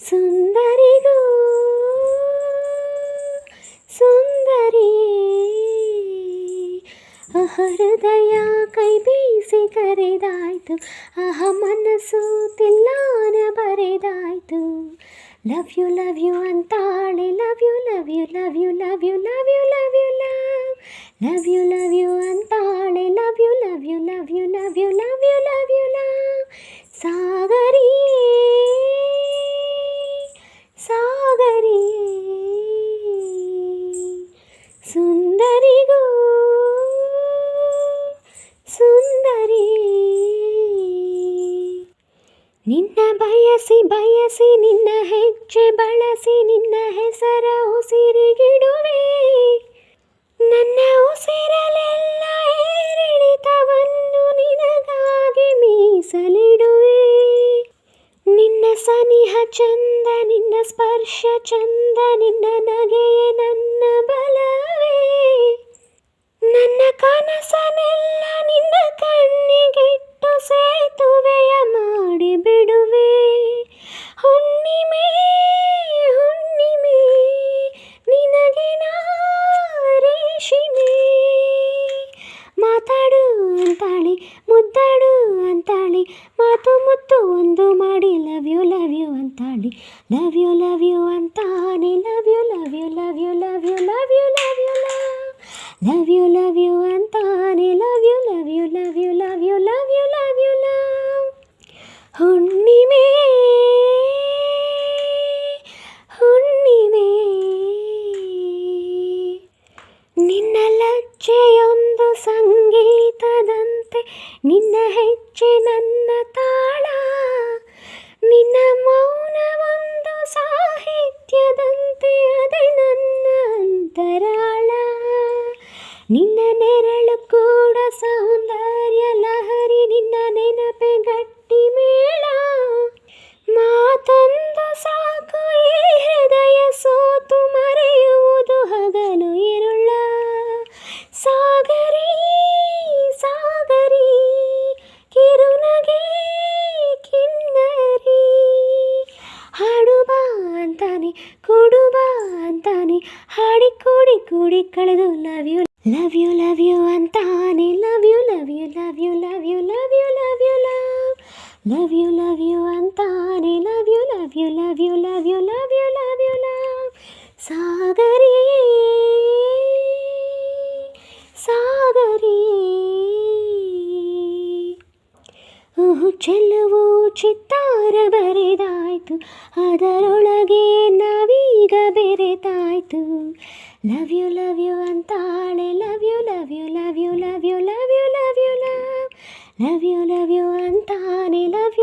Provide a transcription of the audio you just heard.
சுந்தரிகோ ಸುಂದರಿಯೇ ಹೃದಯ ಕೈ ಬೀಸಿ ಕರೆದಾಯ್ತು ಅಹ ಮನಸ್ಸು ತಿಲ್ಲಾನ ಬರೆದಾಯ್ತು ಲವ್ ಯು ಲವ್ ಯು ಅಂತಾಳೆ love you love you love you love you love you love you love love you love you ಅಂತಾಳೆ love you love you love you love you love you love you love you love ಸಾಗರ ಬಯಸಿ ಬಯಸಿ ನಿನ್ನ ಹೆಜ್ಜೆ ಬಳಸಿ ನಿನ್ನ ಹೆಸರ ಉಸಿರಿಗಿಡುವೆ ನನ್ನ ಉಸಿರಲೆಲ್ಲ ಏರಿಳಿತವನ್ನು ನಿನಗಾಗಿ ಮೀಸಲಿಡುವೆ. ನಿನ್ನ ಸನಿಹ ಚಂದ, ನಿನ್ನ ಸ್ಪರ್ಶ ಚಂದ, ನಿನ್ನ ನಗೆಯೇ ನನ್ನ ಬಲವೇ. ನನ್ನ ಮುದ್ದಾಡು ಅಂತಾಳೆ ಮಾತು ಮುತ್ತು ಒಂದು ಮಾಡಿ ಲವ್ ಯು ಲವ್ ಯು ಅಂತಾಳೆ ಲವ್ ಯು ಲವ್ ಯು ಅಂತಾನೆ love you love you love you love you love you love you love love you love you ಅಂತಾನೆ love you love you love you love you love you love you love ಹುಣ್ಣಿಮೆ ನಿನ್ನ ಹೆಜ್ಜೆ ನನ್ನ ತಾಳ. ನಿನ್ನ ಮೌನವೊಂದು ಸಾಹಿತ್ಯದಂತೆ ಅದೇ ನನ್ನ ಅಂತರಾಳ. ನಿನ್ನ ನೆರಳು ಕೂಡ ಸೌಂದರ್ಯ ಅಂತಾನೆ ಕೊಡುವ ಅಂತಾನೆ ಹಾಡಿ ಕೂಡಿ ಕೂಡಿ ಕಳೆದು love you love you love you ಅಂತಾನೆ love you love you love you love you love you love you love love you love you ಅಂತಾನೆ love you love you love you love you love you love you love Sagari Sagari ಊಹು ಚೆಲುವು ಚಿತ್ತಾರ ಬರೆದಾಯ್ತು ಅದರೊಳಗೆ ನಾವೀಗ ಬೆರೆತಾಯ್ತು love you love you ಅಂತಾಳೆ love you love you love you love you love you love you love love you love you ಅಂತಾನೆ love you love you love you love